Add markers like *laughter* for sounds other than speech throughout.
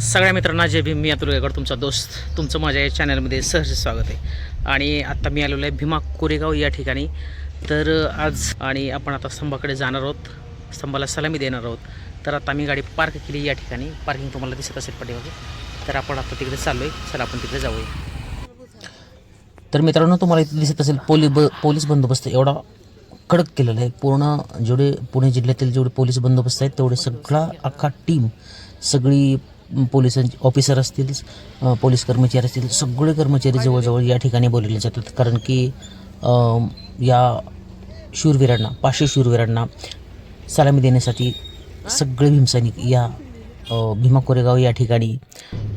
सगळ्या मित्रांना जय भीम. मी अतुल गायकवाड तुमचा दोस्त. तुमचं माझ्या या चॅनलमध्ये सहर्ष स्वागत आहे. आणि आत्ता मी आलेलो आहे भीमा कोरेगाव या ठिकाणी. तर आज आणि आपण आता स्तंभाकडे जाणार आहोत. स्तंभाला सलामी देणार आहोत. तर आता मी गाडी पार्क केली या ठिकाणी. पार्किंग तुम्हाला दिसत असेल पाठीमागे तर आपण आता तिकडे चाललो आहे चला आपण तिकडे जाऊया. तर मित्रांनो तुम्हाला इथे दिसत असेल पोलीस ब पोलीस बंदोबस्त. एवढा कडक केलेला आहे. पूर्ण जेवढे पुणे जिल्ह्यातील जेवढे पोलीस बंदोबस्त आहेत तेवढे सगळा अख्खा टीम सगळी पोलिसांची ऑफिसर असतील पोलीस कर्मचारी असतील सगळे कर्मचारी जवळजवळ या ठिकाणी बोलवले जातात. कारण की या शूरवीरांना पाचशे शूरवीरांना सलामी देण्यासाठी सगळे भीमसैनिक या भीमा कोरेगाव या ठिकाणी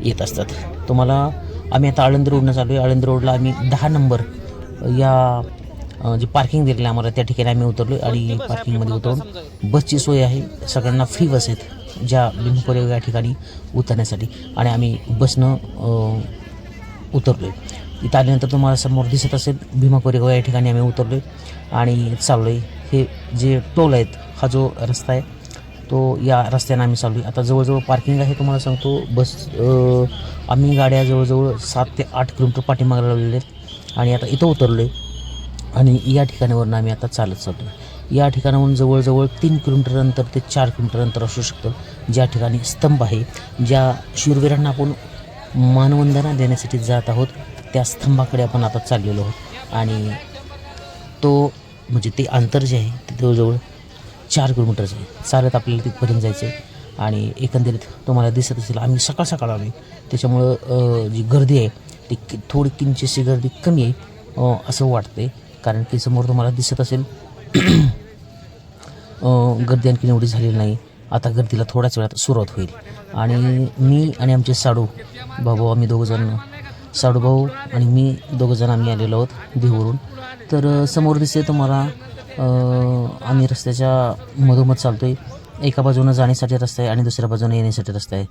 येत असतात. तुम्हाला आम्ही आता आळंदी रोडनं चालू आहे आळंदी रोडला आम्ही दहा नंबर या जे पार्किंग दिलेलं आम्हाला त्या ठिकाणी आम्ही उतरलो आणि पार्किंगमध्ये उतरून बसची सोय आहे. सगळ्यांना फ्री बस आहेत. ज्या भीमा या ठिकाणी उतरण्यासाठी. आणि आम्ही बसनं उतरलो आहे इथं आल्यानंतर तुम्हाला समोर दिसत असेल भीमा कोरेगाव या ठिकाणी आम्ही उतरलो आहे आणि चाललो आहे हे जे टोल आहेत हा जो रस्ता आहे तो या रस्त्याने आम्ही चाललो आहे आता जवळजवळ पार्किंग आहे तुम्हाला सांगतो बस आम्ही गाड्या जवळजवळ सात ते आठ किलोमीटर पाठीमागे लावलेले आहेत. आणि आता इथं उतरलो आहे आणि या ठिकाणावरून आम्ही आता चालत चालतो या ठिकाणाहून जवळजवळ तीन किलोमीटर अंतर ते चार किलोमीटर अंतर असू शकतं. ज्या ठिकाणी स्तंभ आहे ज्या शूरवीरांना आपण मानवंदना देण्यासाठी जात आहोत त्या स्तंभाकडे आपण आता चाललेलो आहोत. आणि तो म्हणजे ते अंतर जे आहे ते जवळजवळ चार किलोमीटरचं आहे. चालत आपल्याला तिथपर्यंत जायचं आहे आणि एकंदरीत तुम्हाला दिसत असेल आम्ही सकाळ सकाळ आलो त्याच्यामुळं जी गर्दी आहे ती कि- थोडी किंचितशी गर्दी कमी आहे असं वाटते कारण की समोर तुम्हाला दिसत असेल गर्दी आणखी एवढी झालेली नाही. आता गर्दीला थोड्याच वेळात सुरुवात होईल. आणि मी आणि आमचे साडू भाऊ आम्ही दोघंजण साडू भाऊ आणि मी दोघंजण आम्ही आलेलो आहोत देहूवरून. तर समोर दिसते तुम्हाला आम्ही रस्त्याच्या मधोमध चालतो आहे एका बाजूनं जाण्यासाठी रस्ता आहे आणि दुसऱ्या बाजूनं येण्यासाठी रस्ता आहे.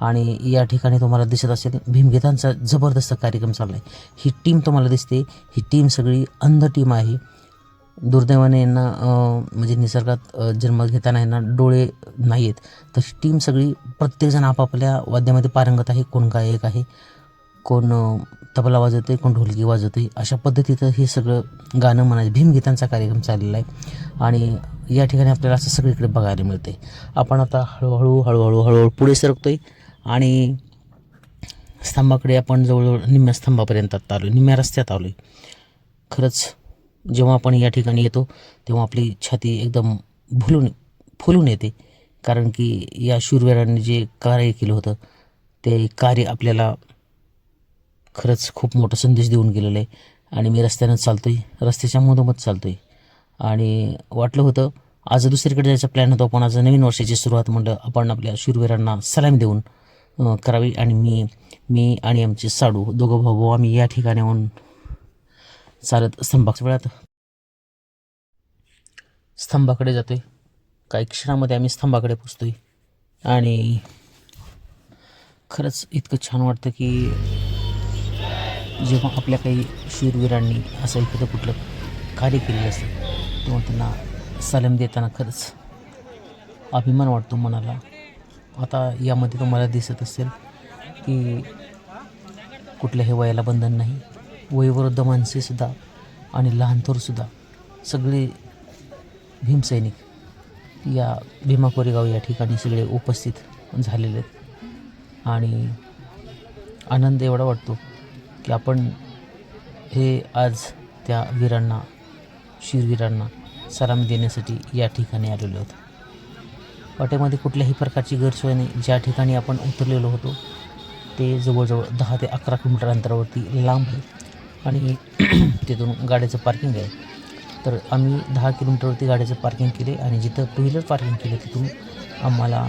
आणि या ठिकाणी तुम्हाला दिसत असेल भीमगीतांचा जबरदस्त कार्यक्रम चालला आहे ही टीम तुम्हाला दिसते. ही टीम सगळी अंध टीम आहे. दुर्दैवाने यांना म्हणजे निसर्गात जन्म घेताना यांना डोळे नाही आहेत तशी टीम सगळी प्रत्येकजण आपापल्या वाद्यामध्ये पारंगत आहे. कोण गायक आहे? कोण तबला तबला वाजवते कोण ढोलकी वाजवते अशा पद्धतीचं हे सगळं गाणं म्हणायचं. भीमगीतांचा कार्यक्रम चाललेला आहे. आणि या ठिकाणी आपल्याला असं सगळीकडे बघायला मिळते आपण आता हळूहळू हळूहळू हळूहळू पुढे सरकतो आहे आणि स्तंभाकडे आपण जवळजवळ निम्म्या स्तंभापर्यंत आता आलो निम्म्या रस्त्यात आलो आहे खरंच जेव्हा आपण या ठिकाणी येतो तेव्हा आपली छाती एकदम भुलून फुलून येते. कारण की या शूरवीरांनी जे कार्य केलं होतं ते कार्य आपल्याला खरंच खूप मोठा संदेश देऊन गेलेलं आहे. आणि मी रस्त्यानं चालतो आहे रस्त्याच्या मधोमध चालतो आहे आणि वाटलं होतं आज दुसरीकडे जायचा प्लॅन होता पण आज नवीन वर्षाची सुरुवात म्हणलं आपण आपल्या शूरवीरांना सलामी देऊन करावी. आणि मी मी आणि आमचे साडू दोघं भाऊ भाऊ आम्ही या ठिकाणाहून चालत स्तंभाच वेळात स्तंभाकडे जातो आहे काही क्षणामध्ये आम्ही स्तंभाकडे पोचतोय. आणि खरंच इतकं छान वाटतं की जेव्हा आपल्या काही शूरवीरांनी असं एखादं कुठलं कार्य केलेलं असतं तेव्हा त्यांना सलाम देताना खरंच अभिमान वाटतो मनाला. आता यामध्ये तुम्हाला दिसत असेल की कुठल्याही वयाला बंधन नाही. वयोवृद्ध माणसेसुद्धा आणि लहान थोरसुद्धा सगळे भीमसैनिक या भीमा कोरेगाव या ठिकाणी सगळे उपस्थित झालेले आहेत. आणि आनंद एवढा वाटतो की आपण हे आज त्या वीरांना शिरवीरांना सलाम देण्यासाठी या ठिकाणी आलेलो आहोत. वाटेमध्ये कुठल्याही प्रकारची गैरसोय नाही. ज्या ठिकाणी आपण उतरलेलो होतो ते जवळजवळ दहा ते अकरा किलोमीटर अंतरावरती लांब आहे. आणि *clears throat* तिथून गाड्याचं पार्किंग आहे. तर आम्ही दहा किलोमीटरवरती गाड्याचं पार्किंग केले आणि जिथं टू व्हीलर पार्किंग केलं तिथून आम्हाला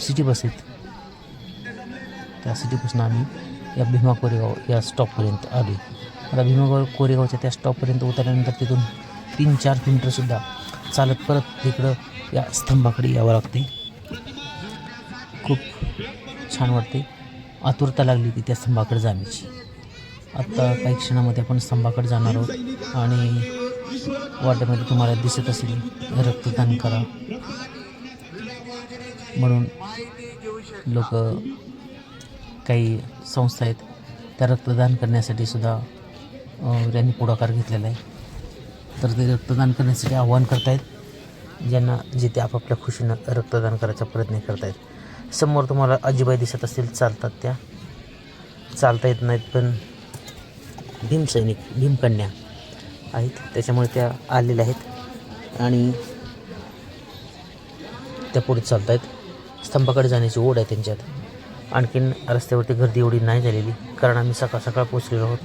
सिटी बस आहेत त्या सिटीपासून आम्ही या भीमा कोरेगाव या स्टॉपपर्यंत आले आता भीमा कोरेगावच्या त्या स्टॉपपर्यंत उतरल्यानंतर तिथून तीन चार किलोमीटरसुद्धा चालत परत तिकडं या स्तंभाकडे यावं लागते खूप छान वाटते आतुरता लागली ती त्या स्तंभाकडे जाण्याची. आत्ता काही क्षणामध्ये आपण स्तंभाकडे जाणार आहोत आणि वाटेमध्ये तुम्हाला दिसत असेल रक्तदान करा. म्हणून लोक काही संस्था आहेत त्या रक्तदान करण्यासाठी सुद्धा त्यांनी पुढाकार घेतलेला आहे. तर ते रक्तदान करण्यासाठी आव्हान करतायत ज्यांना जिथे आपापल्या खुशीनं रक्तदान करायचा प्रयत्न करतायत. समोर तुम्हाला अजिबाई दिसत असतील चालतात त्या. चालता येत नाहीत पण भीमसैनिक भीमकन्या आहेत. त्याच्यामुळे त्या आलेल्या आहेत. आणि त्या पुढे चालत आहेत स्तंभाकडे जाण्याची ओढ आहे त्यांच्यात. आणखीन रस्त्यावरती गर्दी एवढी नाही झालेली कारण आम्ही सकाळ सकाळ पोचलेलो आहोत.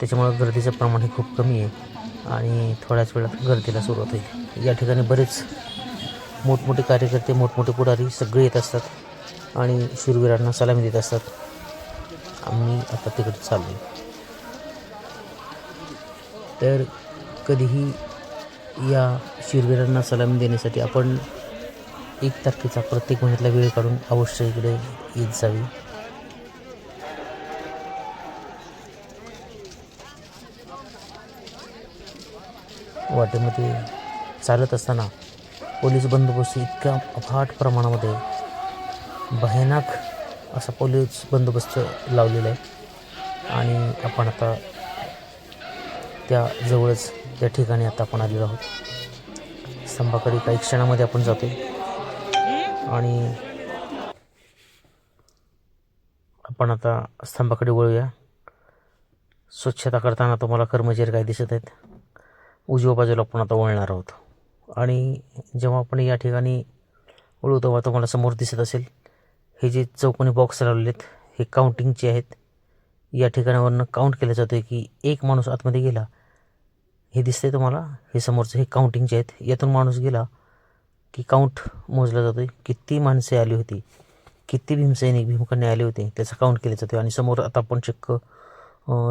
त्याच्यामुळं गर्दीचं प्रमाण हे खूप कमी आहे आणि थोड्याच वेळात गर्दीला सुरुवात होईल. या ठिकाणी बरेच मोठमोठे कार्यकर्ते मोठमोठे पुढारी सगळे येत असतात आणि शूरवीरांना सलामी देत असतात. आम्ही आता तिकडे चाललो आहे तर कधीही या शूरवीरांना सलामी देण्यासाठी आपण एक तारखेचा प्रत्येक महिन्यातला वेळ काढून अवश्य इकडे येत जावी. वाटेमध्ये चालत असताना पोलीस बंदोबस्त इतक्या अफाट प्रमाणामध्ये भयानक असा पोलीस बंदोबस्त लावलेला आहे. आणि आपण आता त्या जवळच त्या ठिकाणी आता आपण आलेलो आहोत. स्तंभाकडे काही क्षणामध्ये आपण जातो आणि आपण आता स्तंभाकडे वळूया. स्वच्छता करताना तुम्हाला कर्मचारी काय दिसत आहेत? उजव्या बाजूला आपण आता वळणार आहोत. आणि जेव्हा आपण या ठिकाणी वळू तेव्हा तुम्हाला समोर दिसत असेल हे जे चौकोनी बॉक्स लावलेले आहेत हे काउंटिंगचे आहेत. या ठिकाणावरनं काउंट केलं जातं की एक माणूस आतमध्ये गेला. हे दिसतंय तुम्हाला? हे समोरचं हे काउंटिंगचे आहेत यातून माणूस गेला की काउंट मोजला जातो आहे किती माणसे आली होती? किती भीमसैनिक भीमकन्या आले होते? त्याचा काउंट केलं जातो आणि समोर आता आपण चक्क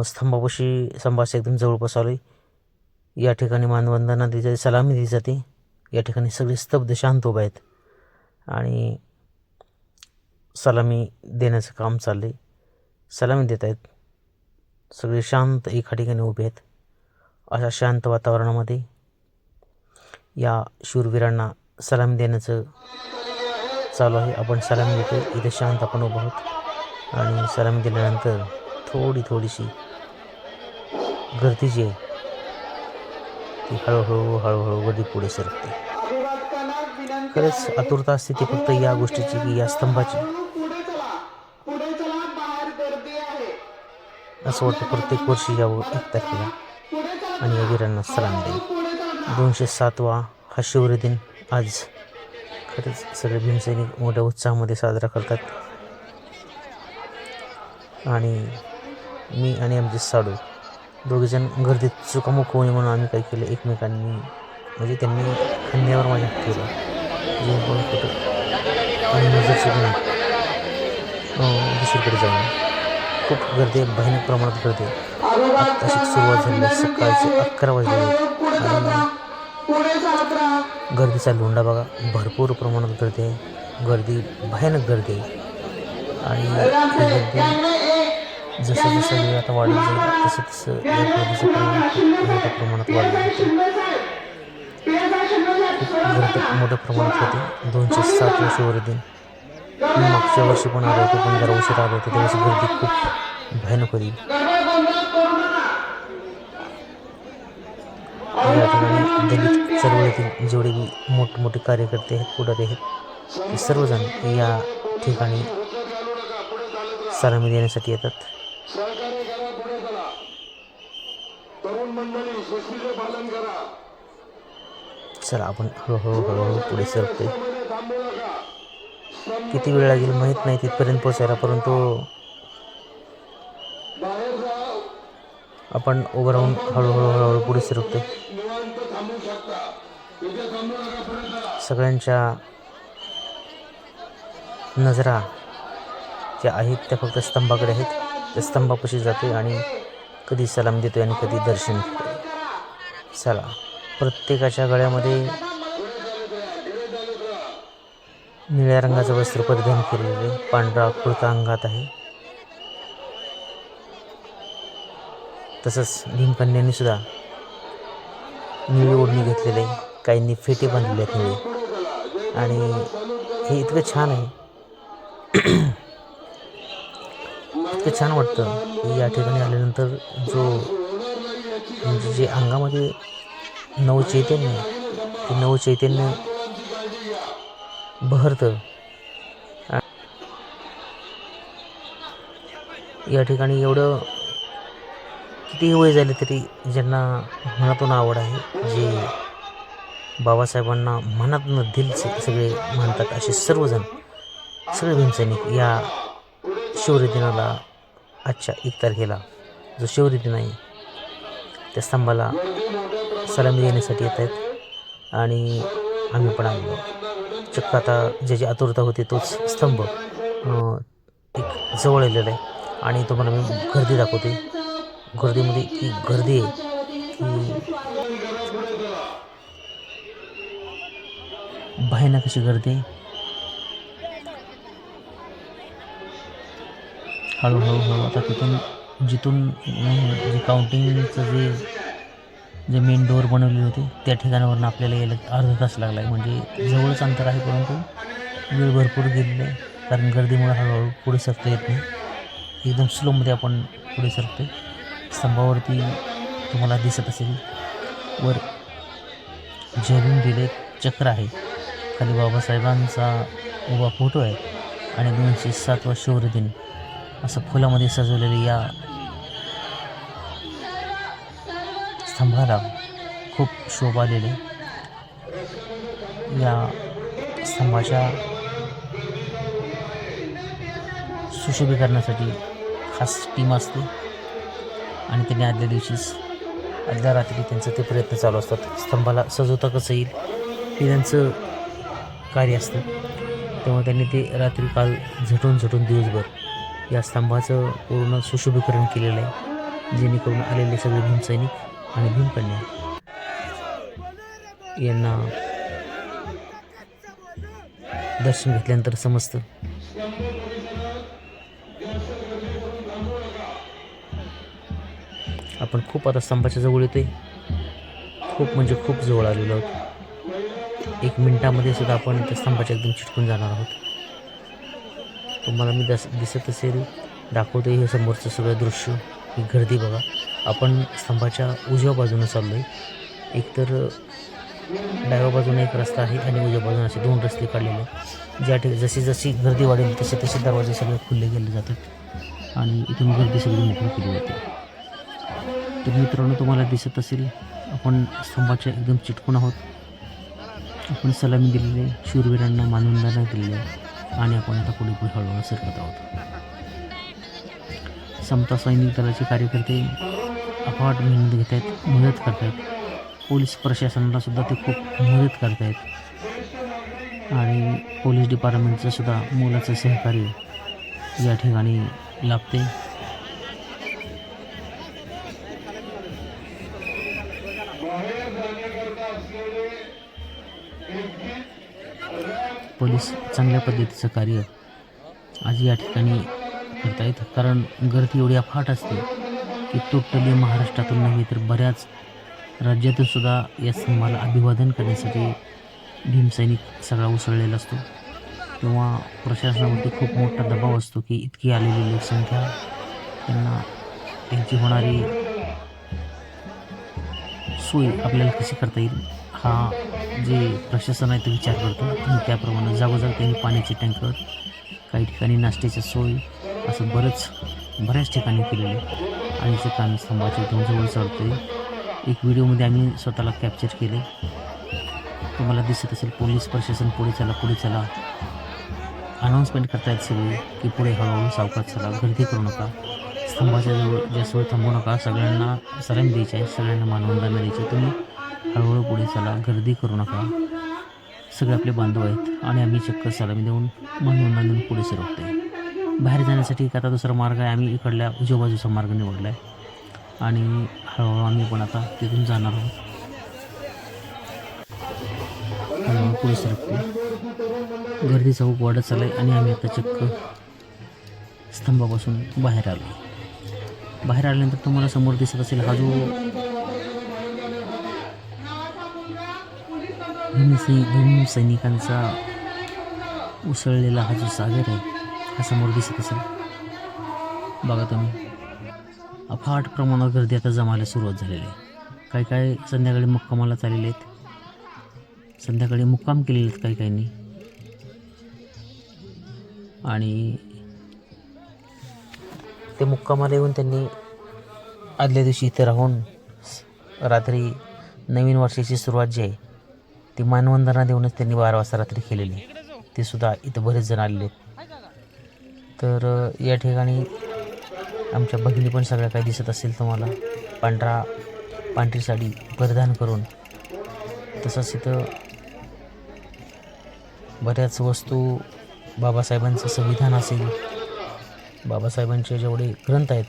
स्तंभापाशी स्तंभाशी एकदम जवळपास आलो आहे या ठिकाणी मानवंदना दिली जाते सलामी दिली जाते या ठिकाणी सगळे स्तब्ध शांत उभे आहेत. आणि सलामी देण्याचं काम चाललं आहे सलामी देत आहेत. सगळे शांत एका ठिकाणी उभे आहेत. अशा शांत वातावरणामध्ये या शूरवीरांना सलाम देण्याचं चालू आहे. आपण सलाम देतो इथे शांत आपण उभं आहोत. आणि सलाम दिल्यानंतर थोडी थोडीशी गर्दी जी आहे ती हळूहळू हळूहळू गर्दी पुढे सरकते. खरंच आतुरता असते ती फक्त या गोष्टीची की या स्तंभाची. असं वाटतं प्रत्येक वर्षी यावं एक तारखेला. आणि या वीरांना सलाम देईल दोनशे सातवा हा शिवरे दिन आज खरंच सगळे भीमसैनिक मोठ्या उत्साहामध्ये साजरा करतात. आणि मी आणि आमचे साडू दोघेजण गर्दीत चुकामुख होऊ नये म्हणून आम्ही काय केलं? एकमेकांनी म्हणजे त्यांनी खांद्यावर माझ्या केलं जेणेकरून कुठं आणि माझं चुकून दुसरीकडे जाऊन. खूप गर्दी आहे, भयानक प्रमाणात गर्दी आहे. सुरुवात झाली सकाळचे अकरा वाजले. आणि गर्दीचा लोंडा बघा भरपूर प्रमाणात गर्दी आहे. गर्दी भयानक गर्दी आहे. आणि गर्दी जसं जसं वेळ आता वाढत जाईल तसं तसं या गर्दीचं प्रमाण मोठ्या प्रमाणात वाढलं जातं खूप गर्दी मोठ्या प्रमाणात होते. दोनशे सात वर्षावर दिन मागच्या वर्षी पण आलो होतो पण जरा उशीर आलो होतो त्यावेळेस गर्दी खूप भयानक होती. या ठिकाणी दलित चळवळीतील जेवढे बी मोठमोठे कार्यकर्ते आहेत पुढारी आहेत ते सर्वजण या ठिकाणी सलामी देण्यासाठी येतात. चला आपण हळूहळू हळूहळू पुढे सरते किती वेळ लागेल माहीत नाही तिथपर्यंत पोचायला परंतु आपण उभं राहून हळूहळू हळूहळू पुढे सरकतो सगळ्यांच्या नजरा ज्या आहेत त्या फक्त स्तंभाकडे आहेत. त्या स्तंभापाशी जाते आणि कधी सलाम देतोय आणि कधी दर्शन चला प्रत्येकाच्या गळ्यामध्ये निळ्या रंगाचं वस्त्र परिधान केलेलं आहे पांढरा कुर्ता अंगात आहे. तसंच भीमकन्यांनी सुद्धा निळी ओढणी घेतलेली आहे. काहींनी फेटे बांधलेले आहेत निळे. आणि हे इतकं छान आहे. इतकं छान वाटतं. की या ठिकाणी आल्यानंतर जो म्हणजे जे अंगामध्ये नवचैतन्य ते नवचैतन्य बहरतं या ठिकाणी एवढं कितीही वय झाले तरी ज्यांना मनातून आवड आहे जे बाबासाहेबांना मनातून दिल सगळे म्हणतात असे सर्वजण सगळे भीमसैनिक या शौर्य दिनाला आजच्या एक तारखेला जो शौर्य दिन आहे त्या स्तंभाला सलामी देण्यासाठी येत आहेत. आणि आम्ही पण आणलो चक्क आता ज्याची आतुरता होती तोच स्तंभ एक जवळ आलेला आहे. आणि तुम्हाला मी गर्दी दाखवते. गर्दीमध्ये की गर्दी आहे की भयानक अशी गर्दी आहे. हळूहळू हळू आता तिथून जिथून जे काउंटिंगचं जे जे मेन डोअर बनवलेले होते त्या ठिकाणावरून आपल्याला यायला अर्धा तास लागला आहे म्हणजे जवळच अंतर आहे परंतु वेळ भरपूर गेलेलं आहे. कारण गर्दीमुळे हळूहळू पुढे सरता येत नाही. एकदम स्लोमध्ये आपण पुढे सरतो स्तंभावरती तुम्हाला दिसत असेल. वर झेलून दिले चक्र आहे. खाली बाबासाहेबांचा उभा फोटो आहे. आणि दोनशे सातवा शौर्य दिन असं फुलामध्ये सजवलेले या स्तंभाला खूप शोभा आलेले या स्तंभाच्या सुशोभीकरणासाठी खास टीम असते आणि त्यांनी आदल्या दिवशीच आदल्या रात्री त्यांचं ते प्रयत्न चालू असतात. स्तंभाला सजवता कसं येईल हे त्यांचं कार्य असतं. तेव्हा त्यांनी ते रात्री काल झटून झटून दिवसभर या स्तंभाचं पूर्ण सुशोभीकरण केलेलं आहे. जेणेकरून आलेले सगळे भीमसैनिक आणि भीमकन्या यांना दर्शन घेतल्यानंतर समजतं आपण खूप आता स्तंभाच्या जवळ येतोय. खूप म्हणजे खूप जवळ आलेलो आहोत. एक मिनटामध्ये सुद्धा आपण त्या स्तंभाच्या एकदम चिटकून जाणार आहोत. तुम्हाला मी दस दिसत असेल दाखवतो हे समोरचं सगळं दृश्य ही गर्दी बघा. आपण स्तंभाच्या उजव्या बाजूनं चाललो आहे एकतर डाव्या बाजूने एक रस्ता आहे आणि उजव्या बाजूने असे दोन रस्ते काढलेले आहेत. ज्या ठिकाणी जशी जशी गर्दी वाढेल तसे तसे दरवाजे सगळे खुल्ले गेले जातात आणि इथून गर्दी सगळी मोकळी केली जाते. तर मित्रांनो तुम्हाला दिसत असेल आपण स्तंभाच्या एकदम चिटकून आहोत. आपण सलामी दिलेली आहे शूरवीरांना मानवंदना दिलेली आहे आणि आपण आता पुढे पुढे हळूहळू सरकत आहोत. समता सैनिक दलाचे कार्यकर्ते अफाट मेहनत घेत आहेत मदत करत आहेत पोलीस प्रशासनाला सुद्धा ते खूप मदत करत आहेत आणि पोलीस डिपार्टमेंटचं सुद्धा मोलाचं सहकार्य या ठिकाणी लाभते. पोलीस चांगल्या पद्धतीचं कार्य आज या ठिकाणी करतायत. कारण गर्दी एवढी अफाट असते. टोटली महाराष्ट्रातून नव्हे तर बऱ्याच राज्यातून सुद्धा या स्तंभाला अभिवादन करण्यासाठी भीमसैनिक सगळा उसळलेला असतो. किंवा प्रशासनामध्ये खूप मोठा दबाव असतो की इतकी आलेली लोकसंख्या त्यांना त्यांची होणारी सोय आपल्याला कशी करता येईल हा जे प्रशासन आहे ते विचार करतो आणि त्याप्रमाणे जागोजाग त्यांनी पाण्याचे टँकर काही ठिकाणी नाश्त्याची सोय असं बरंच बऱ्याच ठिकाणी केलेलं आहे. आणि ते काम स्तंभाच्या इथून जवळ चढते एक व्हिडिओमध्ये आम्ही स्वतःला कॅप्चर केले तुम्हाला दिसत असेल पोलीस प्रशासन पुढे चला पुढे चला. अनाऊन्समेंट करतायत सगळे की पुढे हळूहळू सावकाश चला. गर्दी करू नका. स्तंभाच्या जवळ जास्त वेळ थांबू नका. सगळ्यांना सलाम द्यायची आहे. सगळ्यांना मानवंदना द्यायची आहे. तुम्ही हळूहळू पुढे चला. गर्दी करू नका. सगळे आपले बांधव आहेत आणि आम्ही चक्कर सलामी देऊन मानवंदना देऊन पुढे सरकतो आहे बाहेर जाण्यासाठी एक आता दुसरा मार्ग आहे. आम्ही इकडल्या उजव्या बाजूचा मार्ग निवडला आहे आणि हळूहळू आम्ही पण आता तिथून जाणार आहोत. हळूहळू पुढे सरकतो गर्दीचा खूप वाढत चालला आहे आणि आम्ही आता चक्क स्तंभापासून बाहेर आलो. बाहेर आल्यानंतर तुम्हाला समोर दिसत असेल हा जो भीमसै भीम सैनिकांचा उसळलेला हा जो सागर आहे समोर दिसत असेल. बघा तुम्ही. अफाट प्रमाणात गर्दी आता जमायला सुरुवात झालेली आहे. काही काही संध्याकाळी मुक्कामाला चाललेले आहेत? संध्याकाळी मुक्काम केलेले आहेत काही काहींनी. आणि ते मुक्कामाला येऊन त्यांनी आदल्या दिवशी इथे राहून रात्री नवीन वर्षाची सुरुवात जी आहे ती मानवंदना देऊनच त्यांनी बारा वाजता रात्री केलेली आहे. ते सुद्धा इथं बरेच जण आलेले आहेत. तर या ठिकाणी आमच्या भगिनी पण सगळ्या काही दिसत असेल तुम्हाला. पांढरा पांढरी साडी परिधान करून. तसंच इथं बऱ्याच वस्तू बाबासाहेबांचं संविधान असेल. बाबासाहेबांचे जेवढे ग्रंथ आहेत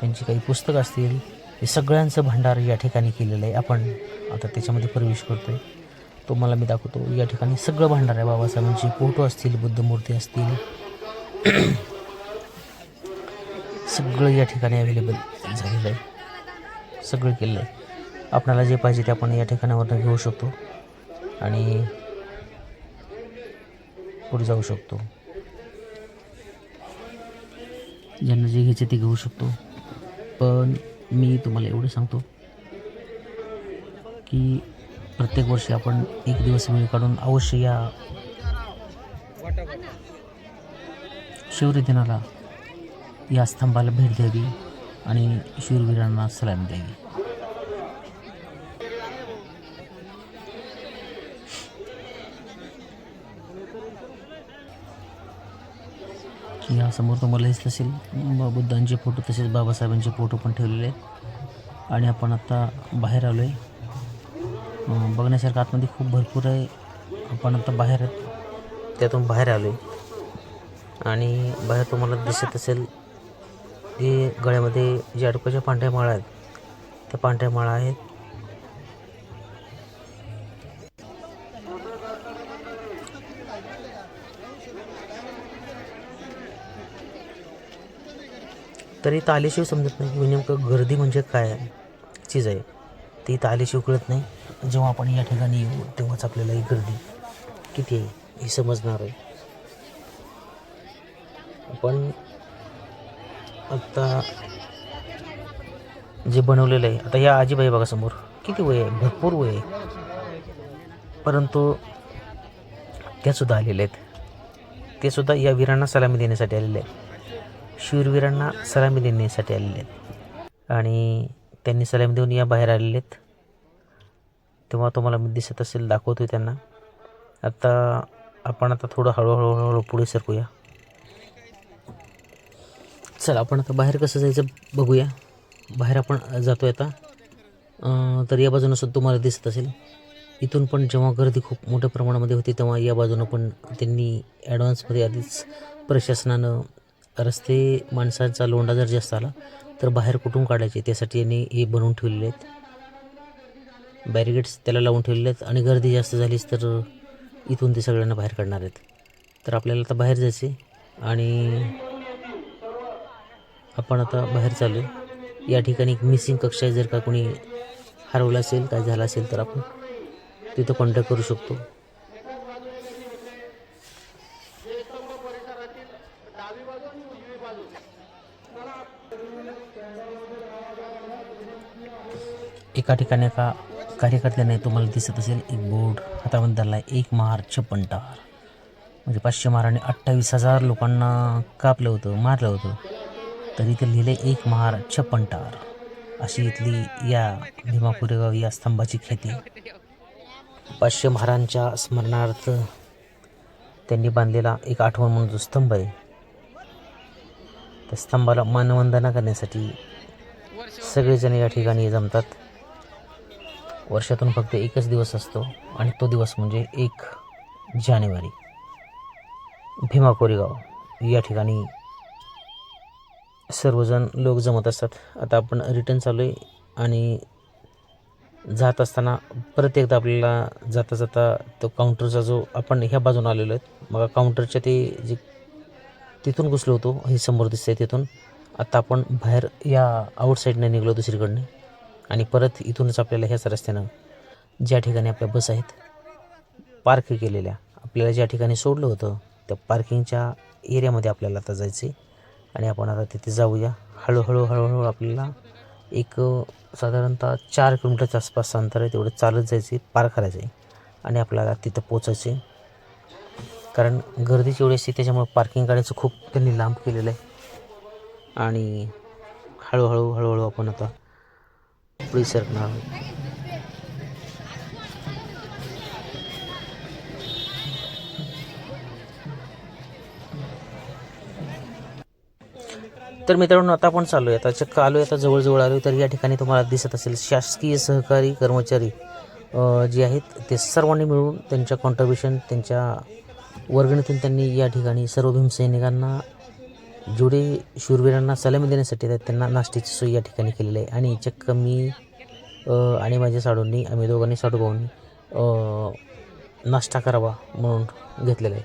त्यांची काही पुस्तकं असतील हे सगळ्यांचं भांडार या ठिकाणी केलेलं आहे. आपण आता त्याच्यामध्ये प्रवेश करतो आहे तो मला मी दाखवतो या ठिकाणी सगळं भांडार आहे. बाबासाहेबांची फोटो असतील बुद्धमूर्ती असतील *clears throat* सगळं या ठिकाणी अवेलेबल झालेलं आहे. सगळं केलेलं आहे. आपणाला जे पाहिजे ते आपण या ठिकाणावरनं घेऊ शकतो. आणि पुढे जाऊ शकतो. ज्यांना जे घ्यायचे ते घेऊ शकतो. पण मी तुम्हाला एवढं सांगतो की प्रत्येक वर्षी आपण एक दिवस वेळ काढून अवश्य या शिवरी दिनाला या स्तंभाला भेट द्यावी आणि शूरवीरांना सलाम द्यावी. की या समोर तुम्हाला दिसत असेल बुद्धांचे फोटो तसेच बाबासाहेबांचे फोटो पण ठेवलेले आहेत. आणि आपण आता बाहेर आलो आहे बघण्यासारखं आतमध्ये खूप भरपूर आहे. आपण आता बाहेर त्यातून बाहेर आलो आहे आणि बाहेर तुम्हाला दिसत असेल की गळ्यामध्ये जे अडकवाच्या पांढऱ्या माळा आहेत त्या पांढऱ्या माळा आहेत. तरी तालीशिव समजत नाही की नेमकं गर्दी म्हणजे काय चीज आहे. ती तालीशिव कळत नाही. जेव्हा आपण या ठिकाणी येऊ तेव्हाच आपल्याला ही गर्दी किती आहे हे समजणार आहे. आपण आत्ता जे बनवलेलं आहे आता या आजीबाई बघा समोर किती वय आहे? भरपूर वय आहे. परंतु त्यासुद्धा आलेले आहेत. ते सुद्धा या वीरांना सलामी देण्यासाठी आलेले आहेत. शूरवीरांना सलामी देण्यासाठी आलेले आहेत. आणि त्यांनी सलामी देऊन या बाहेर आलेले आहेत. तेव्हा तुम्हाला मी दिसत असेल दाखवतो त्यांना. आत्ता आपण आता थोडं हळूहळू हळूहळू पुढे सरकूया. चल आपण आता बाहेर कसं जायचं बघूया. बाहेर आपण जातो आहे आता तर या बाजूनं सुद्धा तुम्हाला दिसत असेल. इथून पण जेव्हा गर्दी खूप मोठ्या प्रमाणामध्ये होती तेव्हा या बाजूनं पण त्यांनी ॲडव्हान्समध्ये आधीच प्रशासनानं रस्ते माणसांचा लोंडा जर जास्त आला तर बाहेर कुठून काढायचे? त्यासाठी यांनी हे बनवून ठेवलेले आहेत. बॅरिगेट्स त्याला लावून ठेवलेले आहेत आणि गर्दी जास्त झालीच तर इथून ते सगळ्यांना बाहेर काढणार आहेत. तर आपल्याला आता बाहेर जायचे आणि आपण आता बाहेर चालू आहे. या ठिकाणी एक मिसिंग कक्ष आहे. जर का कोणी हरवलं असेल काय झालं असेल तर आपण तिथं कॉन्टॅक्ट करू शकतो. एका ठिकाणी एका कार्यकर्त्याने तुम्हाला दिसत असेल एक बोर्ड हातामध्ये धरला आहे एक मार छप्पन टार म्हणजे पाचशे माराने अठ्ठावीस हजार लोकांना कापलं होतं मारलं होतं. तर इथे लिहिले एक महार छप्पन अशी इथली या भीमा कोरेगाव या स्तंभाची ख्याती. पाचशे महारांच्या स्मरणार्थ त्यांनी बांधलेला एक आठवण म्हणून जो स्तंभ आहे त्या स्तंभाला मानवंदना करण्यासाठी सगळेजण या ठिकाणी जमतात. वर्षातून फक्त एकच दिवस असतो आणि तो दिवस म्हणजे एक जानेवारी. भीमा कोरेगाव या ठिकाणी सर्वजण लोक जमत असतात. आता आपण रिटर्न चालू आहे आणि जात असताना परत एकदा आपल्याला जाता जाता तो काउंटरचा जो आपण ह्या बाजून आलेलो आहेत मग काउंटरच्या ते जे तिथून घुसलो होतो हे समोर दिसतंय तिथून. आता आपण बाहेर या आउटसाईडने निघलो दुसरीकडनं आणि परत इथूनच आपल्याला ह्याच रस्त्यानं ज्या ठिकाणी आपल्या बस आहेत पार्क केलेल्या आपल्याला ज्या ठिकाणी सोडलं होतं त्या पार्किंगच्या एरियामध्ये आपल्याला आता जायचं आहे आणि आपण आता तिथे जाऊया. हळूहळू हळूहळू आपल्याला एक साधारणतः चार किलोमीटरच्या आसपास अंतर आहे. तेवढं चालत जायचं आहे पार करायचं आहे. आणि आपल्याला तिथं पोचायचे कारण गर्दीची एवढी असते त्याच्यामुळे पार्किंग गाड्याचं खूप त्यांनी लांब केलेलं आहे. आणि हळूहळू हळूहळू आपण आता पुढे सरकणार तर मित्रांनो आता आपण चालू आहे. आता चक्क आलो आहे आता जवळजवळ आलो तर या ठिकाणी तुम्हाला दिसत असेल शासकीय सहकारी कर्मचारी जे आहेत ते सर्वांनी मिळून त्यांच्या कॉन्ट्रीब्युशन त्यांच्या वर्गणीतून त्यांनी या ठिकाणी सर्व भीमसैनिकांना जेवढे शूरवीरांना सलामी देण्यासाठी त्यांना नाश्त्याची सोय या ठिकाणी केलेली आहे. आणि चक्क मी आणि माझ्या साडूंनी आम्ही दोघांनी साडूभाऊंनी नाश्ता करावा म्हणून घेतलेला आहे.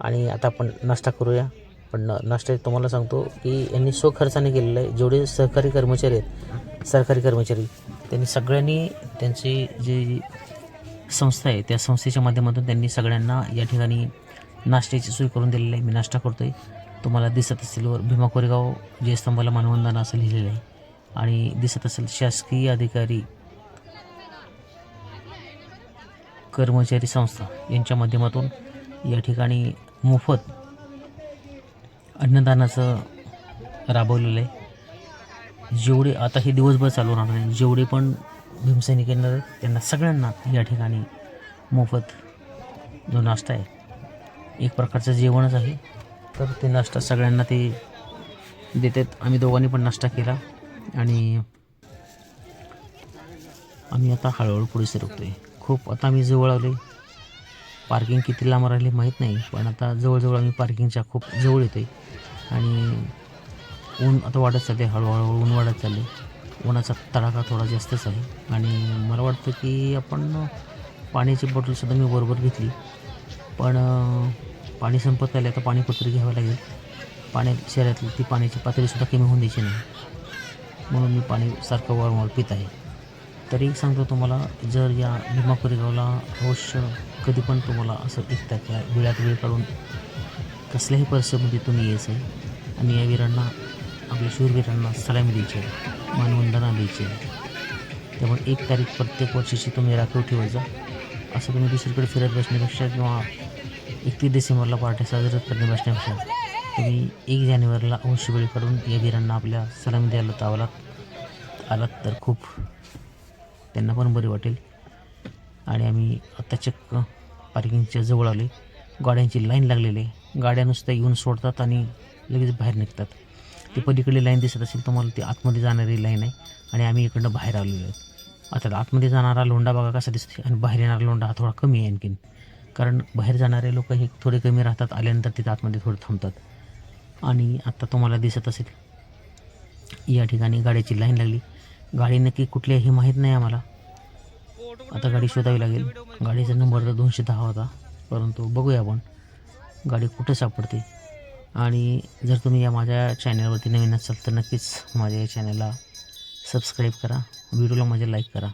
आणि आता आपण नाश्ता करूया. पण न- नाश्ता तुम्हाला सांगतो की यांनी स्वखर्चाने केलेलं आहे. जेवढे सहकारी कर्मचारी आहेत सरकारी कर्मचारी त्यांनी सगळ्यांनी त्यांची जी संस्था आहे त्या संस्थेच्या माध्यमातून त्यांनी सगळ्यांना या ठिकाणी नाश्त्याची सोय करून दिलेली आहे. मी नाश्ता करतो आहे तुम्हाला दिसत असेल वर भीमा कोरेगाव जे स्तंभाला मानवंदना असं लिहिलेलं आहे. आणि दिसत असेल शासकीय अधिकारी कर्मचारी संस्था यांच्या माध्यमातून या ठिकाणी मोफत अन्नदानाचं राबवलेलं आहे. जेवढे आता हे दिवसभर चालू राहणार आहे जेवढे पण भीमसैनिक येणार आहेत त्यांना सगळ्यांना या ठिकाणी मोफत जो नाश्ता आहे एक प्रकारचं जेवणच आहे. तर ते नाश्ता सगळ्यांना ते देतात. आम्ही दोघांनी पण नाश्ता केला आणि आम्ही आता हळूहळू पुढे सरकतो आहे खूप आता आम्ही जवळ आलो पार्किंग किती लांब राहिली माहीत नाही पण आता जवळजवळ आम्ही पार्किंगच्या खूप जवळ येतो आहे आणि ऊन आता वाढत चालले हळूहळू ऊन वाढत चालले उन्हाचा तडाखा थोडा जास्तच आहे. आणि मला वाटतं की आपण पाण्याची बॉटलसुद्धा मी बरोबर घेतली. पण पाणी संपत आले आता पाणी पत्री घ्यावं लागेल. पाण्या शहरातली ती पाण्याची पातळीसुद्धा कमी होऊन द्यायची नाही. म्हणून मी पाणी सारखं वारंवार पित आहे. तरी सांगतो तुम्हाला जर या भीमा कोरेगावला अवश्य कधी पण तुम्हाला असं दिसतं की वेळात वेळ काढून कसल्याही परिस्थितीमध्ये तुम्ही यायचं आहे आणि या वीरांना आपल्या शूरवीरांना सलामी द्यायची आहे मानवंदना द्यायची आहे. त्यामुळे एक तारीख प्रत्येक वर्षाची तुम्ही राखीव ठेवायचा. असं तुम्ही दुसरीकडे फिरत बसण्यापेक्षा किंवा एकतीस डिसेंबरला पार्ट्या साजरा करणे बसण्यापेक्षा तुम्ही एक जानेवारीला अवश्य वेळ काढून या वीरांना आपल्या सलामी द्यायला तावलात आलात तर खूप. त्यांना पण बरे वाटेल. आणि आम्ही आत्ता चक्क पार्किंगच्या जवळ आले गाड्यांची लाईन लागलेली आहे. गाड्या नुसत्या येऊन सोडतात आणि लगेच बाहेर निघतात. ती पलीकडली लाईन दिसत असेल तुम्हाला ती आतमध्ये जाणारी लाईन आहे आणि आम्ही इकडनं बाहेर आलेलो आहोत. आता आतमध्ये जाणारा लोंडा बघा कसा दिसतो आणि बाहेर येणारा लोंडा हा थोडा कमी आहे आणखीन. कारण बाहेर जाणारे लोक हे थोडे कमी राहतात आल्यानंतर तिथं आतमध्ये थोडं थांबतात. आणि आत्ता तुम्हाला दिसत असेल या ठिकाणी गाड्याची लाईन लागली. गाडी नक्की कुठली आहे हे माहीत नाही आम्हाला. आता गाडी शोधावी लागेल. गाडीचा नंबर तर दोनशे दहा होता परंतु बघूया आपण. गाडी कुठं सापडते? आणि जर तुम्ही या माझ्या चॅनलवरती नवीन असाल तर नक्कीच माझ्या या चॅनलला सबस्क्राईब करा. व्हिडिओला माझ्या लाईक करा.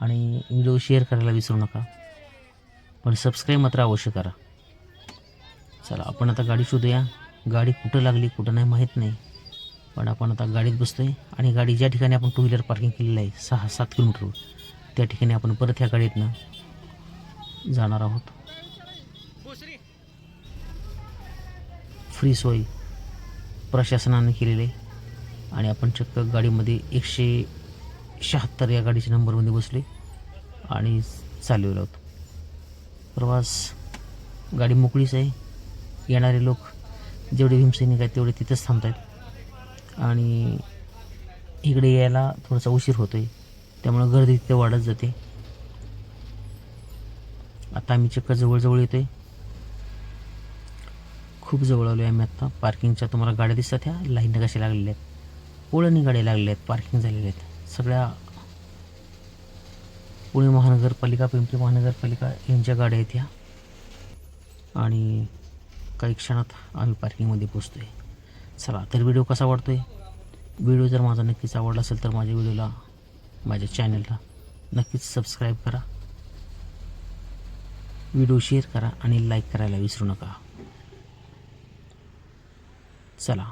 आणि व्हिडिओ शेअर करायला विसरू नका. पण सबस्क्राईब मात्र अवश्य करा. चला आपण आता गाडी शोधूया. गाडी कुठं लागली कुठं नाही माहीत नाही. पण आपण आता गाडीत बसतो आहे आणि गाडी ज्या ठिकाणी आपण टू व्हीलर पार्किंग केलेलं आहे सहा सात किलोमीटरवर त्या ठिकाणी आपण परत ह्या गाडीतनं जाणार आहोत. फ्री सोय प्रशासनाने केलेली आहे. आणि आपण चक्क गाडीमध्ये एकशे शहात्तर या गाडीच्या नंबरमध्ये बसले आणि चालवलं होतो. प्रवास गाडी मोकळीच आहे. येणारे लोक जेवढे भीमसैनिक आहेत तेवढे तिथंच थांबत आहेत आणि इकडे यायला थोडासा उशीर होतो आहे त्यामुळं गर्दी तिथे वाढत जाते. आता आम्ही चक्क जवळजवळ येतो आहे खूप जवळ आलो आहे आम्ही आत्ता पार्किंगच्या तुम्हाला गाड्या दिसतात ह्या. लाईन कशा लागलेल्या आहेत? पोळणी गाड्या लागलेल्या आहेत. पार्किंग झालेल्या आहेत. सगळ्या पुणे महानगरपालिका पिंपरी महानगरपालिका यांच्या गाड्या आहेत ह्या. आणि काही क्षणात आम्ही पार्किंगमध्ये पोचतो आहे चला तर व्हिडिओ कसा वाटतो आहे व्हिडिओ जर माझा नक्कीच आवडला असेल तर माझ्या व्हिडिओला माझ्या चॅनलला नक्कीच सबस्क्राईब करा. व्हिडिओ शेअर करा आणि लाईक करायला विसरू नका. चला.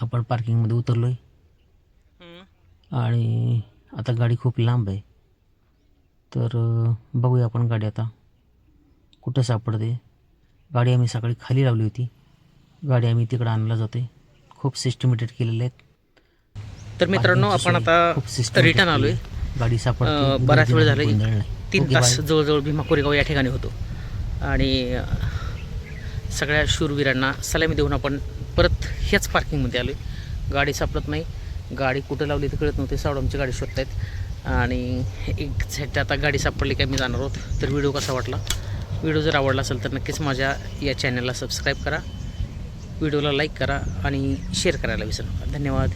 आपण पार्किंगमध्ये उतरलो आहे आणि आता गाडी खूप लांब आहे. तर बघूया आपण गाडी आता कुठं सापडते. गाडी आम्ही सकाळी खाली लावली होती. गाडी आम्ही तिकडं आणला जाते खूप सिस्टमेटेड केलेले आहेत. तर मित्रांनो आपण आता रिटर्न आलोय. आहे. गाडी सापडते अं, बराच वेळ झाला. तीन तास. जवळजवळ भीमा कोरेगाव या ठिकाणी होतो. आणि सगळ्या शूरवीरांना सलामी देऊन आपण परत ह्याच पार्किंगमध्ये आलो आहे गाडी सापडत नाही. गाडी कुठं लावली तर कळत नव्हते. सावडामची गाडी शोधतायत. आणि एक्झॅक्ट आता गाडी सापडली काय मी जाणार आहोत. तर व्हिडिओ कसा वाटला? व्हिडिओ जर आवडला असेल तर नक्कीच माझ्या या चॅनलला सबस्क्राईब करा. व्हिडिओला लाईक करा आणि शेअर करायला विसरू नका. धन्यवाद.